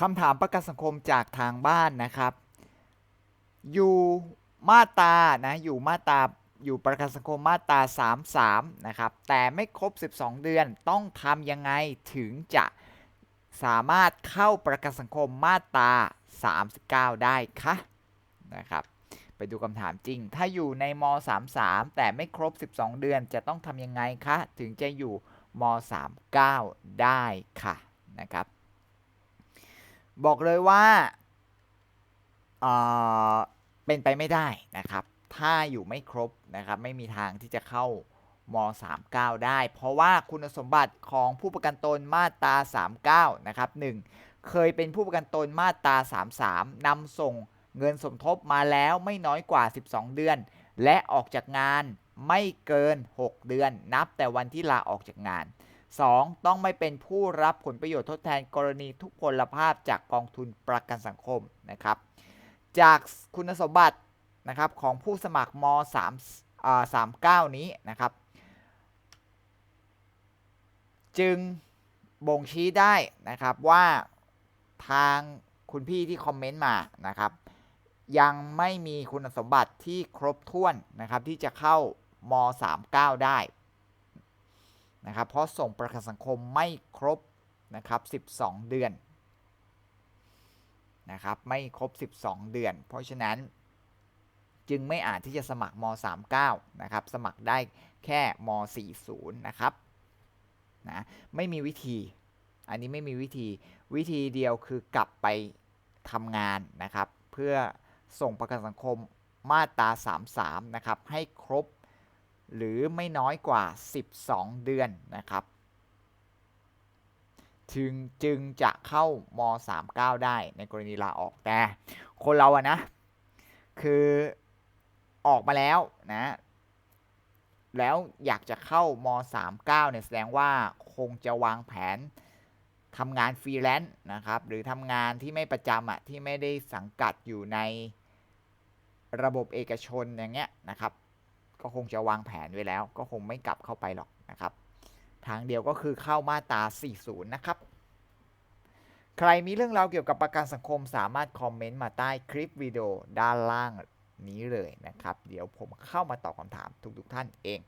คำถามประกันสังคมจากทางบ้านนะครับ อยู่มาตานะอยู่มาตาอยู่ประกันสังคมมาตรา33 นะครับ แต่ไม่ครบ 12 เดือนต้องทำยังไงถึงจะสามารถเข้าประกันสังคมมาตรา 39 ได้คะนะครับ ไปดูคำถามจริง ถ้าอยู่ในม 33 แต่ไม่ครบ 12 เดือนจะต้องทำยังไงคะ ถึงจะอยู่ม 39 ได้ค่ะนะครับ บอกเลยว่าเเป็นไปไม่ได้นะครับ ถ้าอยู่ไม่ครบนะครับ ไม่มีทางที่จะเข้าม39 ได้ เพราะว่าคุณสมบัติของผู้ประกันตนมาตรา 39 นะครับ 1. เคยเป็นผู้ประกันตนมาตรา 33 นำส่งเงินสมทบมาแล้วไม่น้อยกว่า 12 เดือน และออกจากงานไม่เกิน 6 เดือน นับแต่วันที่ลาออกจากงาน 2. ต้องไม่เป็นผู้รับผลประโยชน์ทดแทนกรณีทุกพลภาพจากกองทุนประกันสังคมนะครับ จากคุณสมบัตินะครับของผู้สมัครม3า39 นี้นะครับ จึงบ่งชี้ได้นะครับว่าทางคุณพี่ที่คอมเมนต์มานะครับ ยังไม่มีคุณสมบัติที่ครบถ้วนนะครับที่จะเข้าม 39 ได้ นะครับเพราะส่งประกันสังคมไม่ครบนะครับ12 เดือนนะครับไม่ครบ 12 เดือน เพราะฉะนั้นจึงไม่อาจที่จะสมัครม 39นะครับสมัครได้แค่ม 40นะครับนะไม่มีวิธี อันนี้ไม่มีวิธีวิธีเดียวคือกลับไปทำงานนะครับ เพื่อส่งประกันสังคมมาตรา 33นะครับให้ครบ หรือไม่น้อยกว่า 12 เดือนนะครับ ถึงจึงจะเข้าม39 ได้ในกรณีลาออกแต่ คนเราอะนะ คือออกมาแล้วนะ แล้วอยากจะเข้าม39เนี่ยแสดงว่าคงจะวางแผนทำงานฟรีแลนซ์นะครับ หรือทำงานที่ไม่ประจำอะที่ไม่ได้สังกัดอยู่ในระบบเอกชนอย่างเงี้ยนะครับ ก็คงจะวางแผนไว้แล้ว ก็คงไม่กลับเข้าไปหรอกนะครับ ทางเดียวก็คือเข้ามาตรา 40 นะครับ ใครมีเรื่องราวเกี่ยวกับประกันสังคมสามารถคอมเมนต์มาใต้คลิปวิดีโอด้านล่างนี้เลยนะครับ เดี๋ยวผมเข้ามาตอบคำถามทุกๆท่านเอง